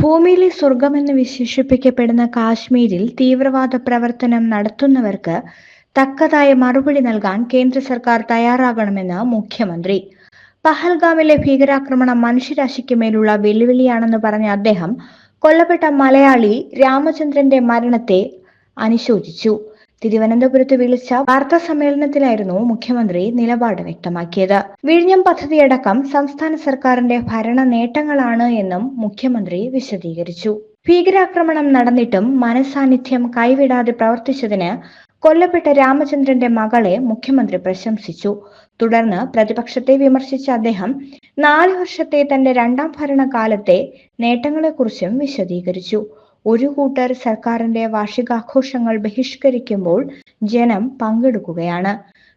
ഭൂമിയിലെ സ്വർഗമെന്ന് വിശേഷിപ്പിക്കപ്പെടുന്ന കാശ്മീരിൽ തീവ്രവാദ പ്രവർത്തനം നടത്തുന്നവർക്ക് തക്കതായ മറുപടി നൽകാൻ കേന്ദ്ര സർക്കാർ തയ്യാറാകണമെന്ന് മുഖ്യമന്ത്രി. പഹൽഗാമിലെ ഭീകരാക്രമണം മനുഷ്യരാശിക്ക് മേലുള്ള വെല്ലുവിളിയാണെന്ന് പറഞ്ഞ അദ്ദേഹം കൊല്ലപ്പെട്ട മലയാളി രാമചന്ദ്രന്റെ മരണത്തെ അനുശോചിച്ചു. തിരുവനന്തപുരത്ത് വിളിച്ച വാർത്താ സമ്മേളനത്തിലായിരുന്നു മുഖ്യമന്ത്രി നിലപാട് വ്യക്തമാക്കിയത്. വിഴിഞ്ഞം പദ്ധതിയടക്കം സംസ്ഥാന സർക്കാരിന്റെ ഭരണ നേട്ടങ്ങളാണ് എന്നും മുഖ്യമന്ത്രി വിശദീകരിച്ചു. ഭീകരാക്രമണം നടന്നിട്ടും മനസാന്നിധ്യം കൈവിടാതെ പ്രവർത്തിച്ചതിന് കൊല്ലപ്പെട്ട രാമചന്ദ്രന്റെ മകളെ മുഖ്യമന്ത്രി പ്രശംസിച്ചു. തുടർന്ന് പ്രതിപക്ഷത്തെ വിമർശിച്ച അദ്ദേഹം നാല് വർഷത്തെ തന്റെ രണ്ടാം ഭരണകാലത്തെ നേട്ടങ്ങളെക്കുറിച്ചും വിശദീകരിച്ചു. ഒരു കൂട്ടർ സർക്കാരിന്റെ വാർഷികാഘോഷങ്ങൾ ബഹിഷ്കരിക്കുമ്പോൾ ജനം പങ്കെടുക്കുകയാണ്.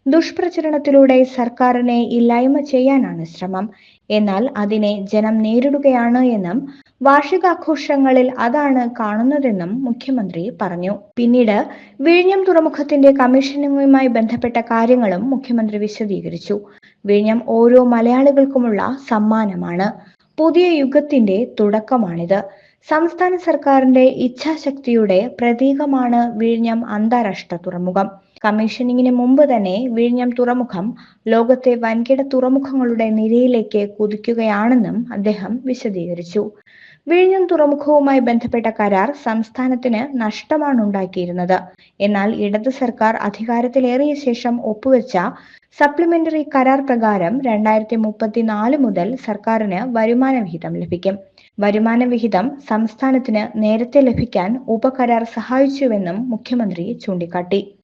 ദുഷ്പ്രചരണത്തിലൂടെ സർക്കാരിനെ ഇല്ലായ്മ ചെയ്യാനാണ് ശ്രമം. എന്നാൽ അതിനെ ജനം നേരിടുകയാണ് എന്നും വാർഷികാഘോഷങ്ങളിൽ അതാണ് കാണുന്നതെന്നും മുഖ്യമന്ത്രി പറഞ്ഞു. പിന്നീട് വിഴിഞ്ഞം തുറമുഖത്തിന്റെ കമ്മീഷനിങ്ങുമായി ബന്ധപ്പെട്ട കാര്യങ്ങളും മുഖ്യമന്ത്രി വിശദീകരിച്ചു. വിഴിഞ്ഞം ഓരോ മലയാളികൾക്കുമുള്ള സമ്മാനമാണ്. പുതിയ യുഗത്തിന്റെ തുടക്കമാണിത്. സംസ്ഥാന സർക്കാരിന്റെ ഇച്ഛാശക്തിയുടെ പ്രതീകമാണ് വിഴിഞ്ഞം അന്താരാഷ്ട്ര തുറമുഖം. കമ്മീഷനിങ്ങിന് മുമ്പ് തന്നെ വിഴിഞ്ഞം തുറമുഖം ലോകത്തെ വൻകിട തുറമുഖങ്ങളുടെ നിരയിലേക്ക് കുതിക്കുകയാണെന്നും അദ്ദേഹം വിശദീകരിച്ചു. വിഴിഞ്ഞം തുറമുഖവുമായി ബന്ധപ്പെട്ട കരാർ സംസ്ഥാനത്തിന് നഷ്ടമാണ് ഉണ്ടാക്കിയിരുന്നത് എന്നാൽ ഇടത് സർക്കാർ അധികാരത്തിലേറിയ ശേഷം ഒപ്പുവെച്ച സപ്ലിമെന്ററി കരാർ പ്രകാരം രണ്ടായിരത്തി മുപ്പത്തിനാല് മുതൽ സർക്കാരിന് വരുമാന വിഹിതം ലഭിക്കും. വരുമാന വിഹിതം സംസ്ഥാനത്തിന് നേരത്തെ ലഭിക്കാൻ ഉപകരാർ സഹായിച്ചുവെന്നും മുഖ്യമന്ത്രി ചൂണ്ടിക്കാട്ടി.